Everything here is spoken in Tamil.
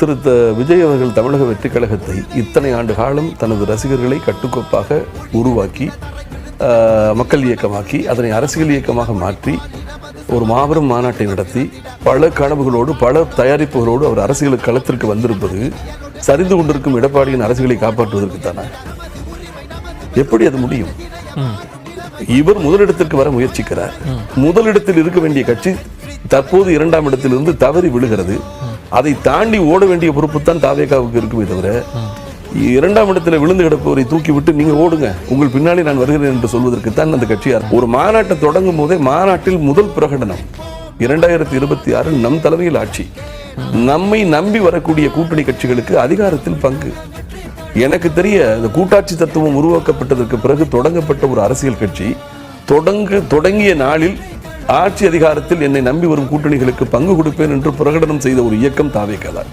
திரு விஜய் அவர்கள் தமிழக வெற்றி கழகத்தை இத்தனை ஆண்டு காலம் தனது ரசிகர்களை கட்டுக்கோப்பாக உருவாக்கி மக்கள் இயக்கமாக்கி அதனை அரசியல் இயக்கமாக மாற்றி ஒரு மாபெரும் மாநாட்டை நடத்தி பல கனவுகளோடு பல தயாரிப்புகளோடு அவர் அரசியல் களத்திற்கு வந்திருப்பது சரிந்து கொண்டிருக்கும் எடப்பாடியின் அரசியலை காப்பாற்றுவதற்கு தானே? எப்படி அது முடியும்? இவர் முதலிடத்திற்கு வர முயற்சிக்கிறார். முதலிடத்தில் இருக்க வேண்டிய கட்சி தற்போது இரண்டாம் இடத்திலிருந்து தவறி விழுகிறது. அதை தாண்டி ஓட வேண்டிய பொறுப்பு தான் தாவேகாவுக்கு இருக்குமே தவிர இரண்டாம் இடத்துல விழுந்து கிடப்பவரை தூக்கி விட்டு நீங்க ஓடுங்க உங்கள் பின்னாடி நான் வருகிறேன் என்று சொல்வதற்கு தான் அந்த கட்சியார் ஒரு மாநாட்டை தொடங்கும் போதே மாநாட்டில் முதல் பிரகடனம் இரண்டாயிரத்தி இருபத்தி ஆறு நம் தலைமையில் ஆட்சி. நம்மை நம்பி வரக்கூடிய கூட்டணி கட்சிகளுக்கு அதிகாரத்தில் பங்கு. எனக்கு தெரிய இந்த கூட்டாட்சி தத்துவம் உருவாக்கப்பட்டதற்கு பிறகு தொடங்கப்பட்ட ஒரு அரசியல் கட்சி தொடங்கு தொடங்கிய நாளில் ஆட்சி அதிகாரத்தில் என்னை நம்பி வரும் கூட்டணிகளுக்கு பங்கு கொடுப்பேன் என்று பிரகடனம் செய்த ஒரு இயக்கம் தாவேக்கதான்